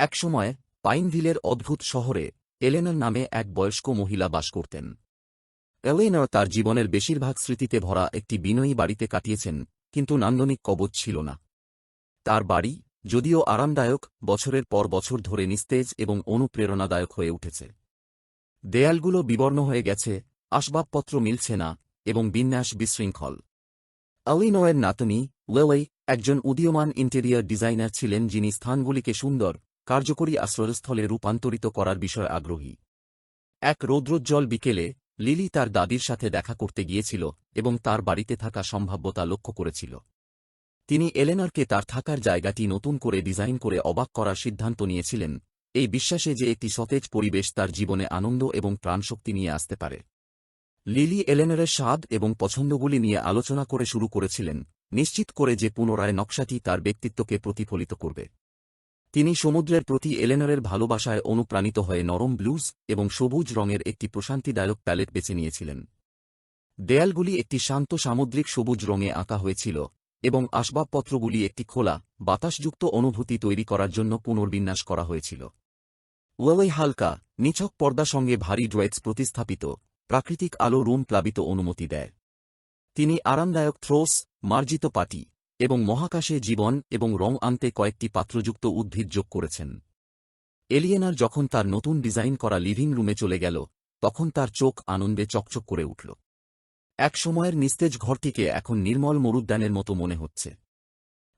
একসময় পাইনভিলের অদ্ভুত শহরে এলেনার নামে এক বয়স্ক মহিলা বাস করতেন। এলেনার তার জীবনের বেশিরভাগ স্মৃতিতে ভরা একটি বিনয়ী বাড়িতে কাটিয়েছেন, কিন্তু নান্দনিক কবচ ছিল না। তার বাড়ি যদিও আরামদায়ক, বছরের পর বছর ধরে নিস্তেজ এবং অনুপ্রেরণাদায়ক হয়ে উঠেছে। দেয়ালগুলো বিবর্ণ হয়ে গেছে, আসবাবপত্র মিলছে না এবং বিন্যাস বিশৃঙ্খল। আলিনোয়ের নাতনি ওয়েওয়াই একজন উদীয়মান ইন্টেরিয়ার ডিজাইনার ছিলেন যিনি স্থানগুলিকে সুন্দর কার্যকরী আশ্রয়স্থলে রূপান্তরিত করার বিষয়ে আগ্রহী। এক রৌদ্রোজ্জ্বল বিকেলে, লিলি তার দাদির সাথে দেখা করতে গিয়েছিল এবং তার বাড়িতে থাকা সম্ভাব্যতা লক্ষ্য করেছিল। তিনি এলেনারকে তার থাকার জায়গাটি নতুন করে ডিজাইন করে অবাক করার সিদ্ধান্ত নিয়েছিলেন, এই বিশ্বাসে যে একটি সতেজ পরিবেশ তার জীবনে আনন্দ এবং প্রাণশক্তি নিয়ে আসতে পারে। লিলি এলেনারের স্বাদ এবং পছন্দগুলি নিয়ে আলোচনা করে শুরু করেছিলেন, নিশ্চিত করে যে পুনরায় নকশাটি তার ব্যক্তিত্বকে প্রতিফলিত করবে। তিনি সমুদ্রের প্রতি এলেনারের ভালোবাসায় অনুপ্রাণিত হয়ে নরম ব্লুজ এবং সবুজ রঙের একটি প্রশান্তিদায়ক প্যালেট বেছে নিয়েছিলেন। দেয়ালগুলি একটি শান্ত সামুদ্রিক সবুজ রঙে আঁকা হয়েছিল এবং আসবাবপত্রগুলি একটি খোলা, বাতাসযুক্ত অনুভূতি তৈরি করার জন্য পুনর্বিন্যাস করা হয়েছিল। ওয়েওয়াই হালকা, নিছক পর্দা সঙ্গে ভারী ড্রয়েটস প্রতিস্থাপিত, প্রাকৃতিক আলো রুম প্লাবিত অনুমতি দেয়। তিনি আরামদায়ক থ্রোস, মার্জিত পাটি এবং মহাকাশে জীবন এবং রং আনতে কয়েকটি পাত্রযুক্ত উদ্ভিদ যোগ করেছেন। এলিয়েনার যখন তার নতুন ডিজাইন করা লিভিং রুমে চলে গেল, তখন তার চোখ আনন্দে চকচক করে উঠল। এক সময়ের নিস্তেজ ঘরটিকে এখন নির্মল মরুদ্যানের মতো মনে হচ্ছে।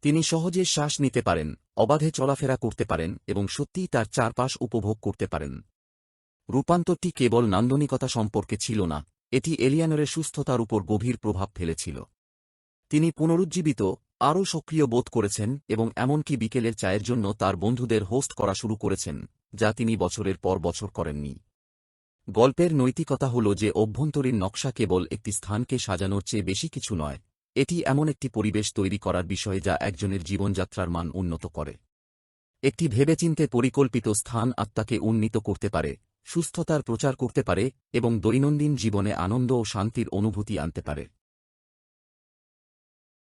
তিনি সহজে শ্বাস নিতে পারেন, অবাধে চলাফেরা করতে পারেন এবং সত্যিই তার চারপাশ উপভোগ করতে পারেন। রূপান্তরটি কেবল নান্দনিকতা সম্পর্কে ছিল না, এটি এলিয়ানরের সুস্থতার উপর গভীর প্রভাব ফেলেছিল। তিনি পুনরুজ্জীবিত আরও সক্রিয় বোধ করেছেন এবং এমনকি বিকেলের চায়ের জন্য তার বন্ধুদের হোস্ট করা শুরু করেছেন, যা তিনি বছরের পর বছর করেননি। গল্পের নৈতিকতা হল যে অভ্যন্তরীণ নকশা কেবল একটি স্থানকে সাজানোর চেয়ে বেশি কিছু নয়, এটি এমন একটি পরিবেশ তৈরি করার বিষয় যা একজনের জীবনযাত্রার মান উন্নত করে। একটি ভেবেচিন্তে পরিকল্পিত স্থান আত্মাকে উন্নীত করতে পারে, সুস্থতার প্রচার করতে পারে এবং দৈনন্দিন জীবনে আনন্দ ও শান্তির অনুভূতি আনতে পারে।